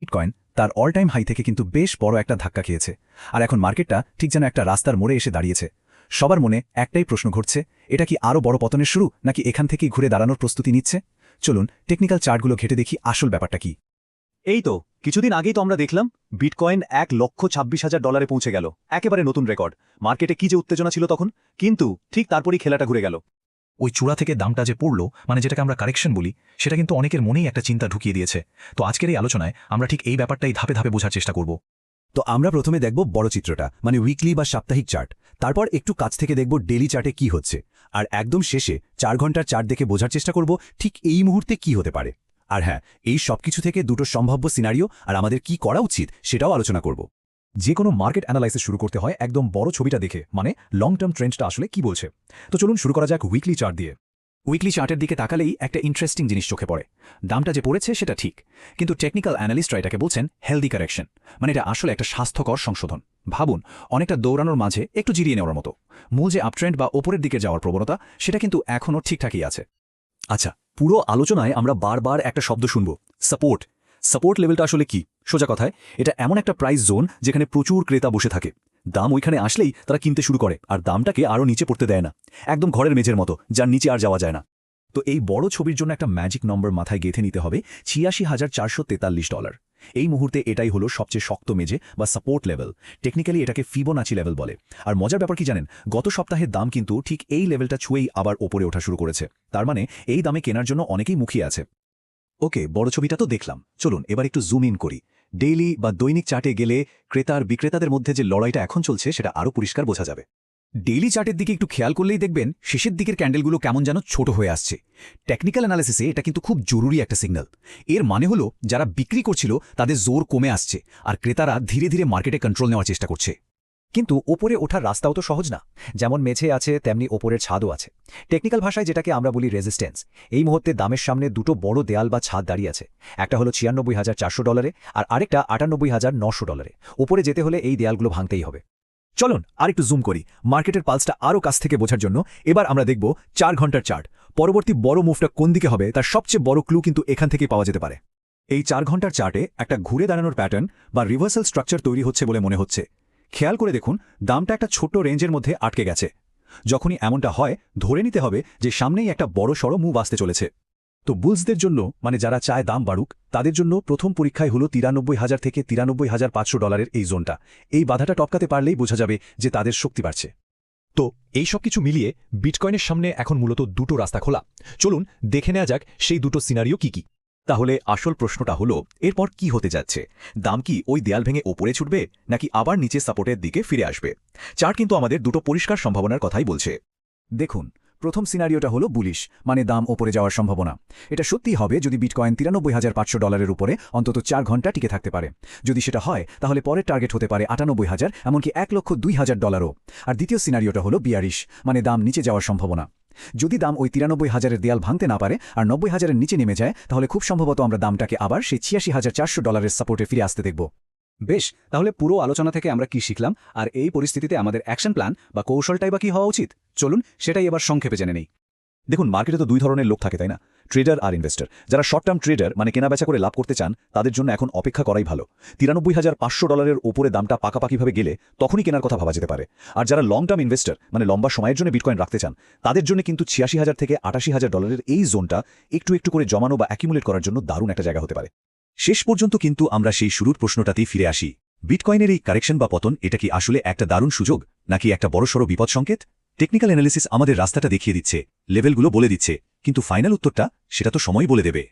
Bitcoin তার all time high থেকে কিন্তু বেশ বড় একটা ধাক্কা খেয়েছে। আর এখন মার্কেটটা ঠিক যেন একটা রাস্তার মোড়ে এসে দাঁড়িয়েছে। সবার মনে একটাই প্রশ্ন ঘটছে, এটা কি আরও বড় পতনের শুরু, নাকি এখান থেকেই ঘুরে দাঁড়ানোর প্রস্তুতি নিচ্ছে? চলুন টেকনিক্যাল চার্টগুলো ঘেটে দেখি আসল ব্যাপারটা কি। এই তো, কিছুদিন আগেই তো আমরা দেখলাম বিটকয়েন এক লক্ষ ছাব্বিশ হাজার ডলারে পৌঁছে গেল। একেবারে নতুন রেকর্ড মার্কেটে কি যে উত্তেজনা ছিল তখন, কিন্তু ঠিক তারপরই খেলাটা ঘুরে গেল। ওই চূড়া থেকে দামটা যে পড়ল মানে যেটাকে আমরা কারেকশন বলি, সেটা কিন্তু অনেকের মনেই একটা চিন্তা ঢুকিয়ে দিয়েছে। তো আজকের এই আলোচনায় আমরা ঠিক এই ব্যাপারটাই ধাপে ধাপে বোঝার চেষ্টা করব। তো আমরা প্রথমে দেখব বড় চিত্রটা মানে উইকলি বা সাপ্তাহিক চার্ট তারপর একটু কাছ থেকে দেখব ডেলি চার্টে কি হচ্ছে। আর একদম শেষে চার ঘণ্টার চার্ট দেখে বোঝার চেষ্টা করব ঠিক এই মুহূর্তে কি হতে পারে। আর হ্যাঁ এই সবকিছু থেকে দুটো সম্ভাব্য সিনারিও আর আমাদের কি করা উচিত, সেটাও আলোচনা করব। যে কোনো মার্কেট অ্যানালাইসিস শুরু করতে হয় একদম বড় ছবিটা দেখে মানে লং টার্ম ট্রেন্ডটা আসলে কি বলছে? তো চলুন শুরু করা যাক উইকলি চার্ট দিয়ে। উইকলি চার্টের দিকে তাকালেই একটা ইন্টারেস্টিং জিনিস চোখে পড়ে। দামটা যে পড়েছে সেটা ঠিক, কিন্তু টেকনিক্যাল অ্যানালিস্টরা এটাকে বলছেন হেলদি কারেকশন মানে এটা আসলে একটা স্বাস্থ্যকর সংশোধন। ভাবুন, অনেকটা দৌড়ানোর মাঝে একটু জিরিয়ে নেওয়ার মতো। মূল যে আপট্রেন্ড বা ওপরের দিকে যাওয়ার প্রবণতা, সেটা কিন্তু এখনও ঠিকঠাকই আছে। আচ্ছা পুরো আলোচনায় আমরা বারবার একটা শব্দ শুনব সাপোর্ট সাপোর্ট লেভেলটা আসলে কি? সোজা কথায়, এটা এমন একটা প্রাইস জোন যেখানে প্রচুর ক্রেতা বসে থাকে। দাম ওইখানে আসলেই তারা কিনতে শুরু করে, আর দামটাকে আরও নিচে পড়তে দেয় না। একদম ঘরের মেঝের মতো, যার নিচে আর যাওয়া যায় না। তো এই বড় ছবির জন্য একটা ম্যাজিক নম্বর মাথায় গেঁথে নিতে হবে, ছিয়াশি হাজার চারশো তেতাল্লিশ ডলার এই মুহূর্তে এটাই হলো সবচেয়ে শক্ত মেজে বা সাপোর্ট লেভেল টেকনিক্যালি এটাকে ফিবোনাচি লেভেল বলে। আর মজার ব্যাপার কি জানেন, গত সপ্তাহের দাম কিন্তু ঠিক এই লেভেলটা ছুঁয়েই আবার ওপরে ওঠা শুরু করেছে। তার মানে এই দামে কেনার জন্য অনেকেই মুখিয়ে আছে। ওকে, বড় ছবিটা তো দেখলাম। চলুন, এবার একটু জুম ইন করি। ডেইলি বা দৈনিক চার্টে গেলে ক্রেতার বিক্রেতাদের মধ্যে যে লড়াইটা এখন চলছে সেটা আরও পরিষ্কার বোঝা যাবে। ডেইলি চার্টের দিকে একটু খেয়াল করলেই দেখবেন শেষের দিকের ক্যান্ডেলগুলো কেমন যেন ছোট হয়ে আসছে। টেকনিক্যাল অ্যানালিসিসে এটা কিন্তু খুব জরুরি একটা সিগন্যাল। এর মানে হলো যারা বিক্রি করছিল তাদের জোর কমে আসছে আর ক্রেতারা ধীরে ধীরে মার্কেটে কন্ট্রোল নেওয়ার চেষ্টা করছে। কিন্তু ওপরে ওঠার রাস্তাও তো সহজ না। যেমন মেঝে আছে, তেমনি ওপরের ছাদও আছে। টেকনিক্যাল ভাষায় যেটাকে আমরা বলি রেজিস্ট্যান্স। এই মুহূর্তে দামের সামনে দুটো বড় দেয়াল বা ছাদ দাঁড়িয়ে আছে। একটা হলো ছিয়ানব্বই হাজার চারশো ডলারে আর আরেকটা আটানব্বই হাজার নশো ডলারে। ওপরে যেতে হলে এই দেয়ালগুলো ভাঙতেই হবে। চলুন আর একটু জুম করি। মার্কেটের পালসটা আরও কাছ থেকে বোঝার জন্য এবার আমরা দেখব চার ঘণ্টার চার্ট। পরবর্তী বড় মুভটা কোন দিকে হবে তার সবচেয়ে বড় ক্লু কিন্তু এখান থেকেই পাওয়া যেতে পারে। এই চার ঘণ্টার চার্টে একটা ঘুরে দাঁড়ানোর প্যাটার্ন বা রিভার্সাল স্ট্রাকচার তৈরি হচ্ছে বলে মনে হচ্ছে। খেয়াল করে দেখুন, দামটা একটা ছোট্ট রেঞ্জের মধ্যে আটকে গেছে। যখনই এমনটা হয়, ধরে নিতে হবে যে সামনেই একটা বড় সড়ো মুভ আসতে চলেছে। তো বুলসদের জন্য মানে যারা চায় দাম বাড়ুক, তাদের জন্য প্রথম পরীক্ষায় হলো তিরানব্বই হাজার থেকে তিরানব্বই হাজার পাঁচশো ডলারের এই জোনটা। এই বাধাটা টপকাতে পারলেই বোঝা যাবে যে তাদের শক্তি বাড়ছে। তো এই সব কিছু মিলিয়ে বিটকয়েনের সামনে এখন মূলত দুটো রাস্তা খোলা। চলুন, দেখে নেওয়া যাক সেই দুটো সিনারিও কি কি। তাহলে আসল প্রশ্নটা হলো, এরপর কি হতে যাচ্ছে? দাম কি ওই দেয়াল ভেঙে ওপরে ছুটবে, নাকি আবার নিচে সাপোর্টের দিকে ফিরে আসবে? চার্ট কিন্তু আমাদের দুটো পরিষ্কার সম্ভাবনার কথাই বলছে। দেখুন, প্রথম সিনারিওটা হলো বুলিশ মানে দাম ওপরে যাওয়ার সম্ভাবনা। এটা সত্যিই হবে যদি বিটকয়েন তিরানব্বই হাজার পাঁচশো ডলারের উপরে অন্তত চার ঘণ্টা টিকে থাকতে পারে। যদি সেটা হয়, তাহলে পরের টার্গেট হতে পারে আটানব্বই হাজার, এমনকি এক লক্ষ দুই হাজার ডলারও। আর দ্বিতীয় সিনারিওটা হলো বিয়ারিশ মানে দাম নিচে যাওয়ার সম্ভাবনা। যদি দাম ওই তিরানব্বই হাজারের দেয়াল ভাঙতে না পারে আর নব্বই হাজারের নিচে নেমে যায়, তাহলে খুব সম্ভবত আমরা দামটাকে আবার সেই ছিয়াশি হাজার চারশো ডলারের সাপোর্টে ফিরে আসতে দেখব। বেশ, তাহলে পুরো আলোচনা থেকে আমরা কি শিখলাম? আর এই পরিস্থিতিতে আমাদের অ্যাকশন প্ল্যান বা কৌশলটাই বা কি হওয়া উচিত? চলুন, সেটাই এবার সংক্ষেপে জেনে নেই। দেখুন মার্কেটে তো দুই ধরনের লোক থাকে, তাই না? ট্রেডার আর ইনভেস্টর। যারা শর্ট টার্ম ট্রেডার মানে কেনাবেচা করে লাভ করতে চান, তাদের জন্য এখন অপেক্ষা করাই ভালো। তিরানব্বই হাজার পাঁচশো ডলারের ওপরে দামটা পাকাপাকিভাবে গেলে তখনই কেনার কথা ভাবা যেতে পারে। আর যারা লং টার্ম ইনভেস্টর মানে লম্বা সময়ের জন্য বিটকয়েন রাখতে চান, তাদের জন্য কিন্তু ছিয়াশি হাজার থেকে আটাশি হাজার ডলারের এই জোনটা একটু একটু করে জমানো বা অ্যাকিমুলেট করার জন্য দারুণ একটা জায়গা হতে পারে। শেষ পর্যন্ত কিন্তু আমরা সেই শুরুর প্রশ্নটাতেই ফিরে আসি। বিটকয়েনের এই কারেকশন বা পতন, এটা কি আসলে একটা দারুণ সুযোগ, নাকি একটা বড়সড় বিপদ সংকেত টেকনিক্যাল অ্যানালিসিস আমাদের রাস্তাটা দেখিয়ে দিচ্ছে লেভেলগুলো বলে দিচ্ছে। কিন্তু ফাইনাল উত্তরটা সেটা তো সময় বলে দেবে।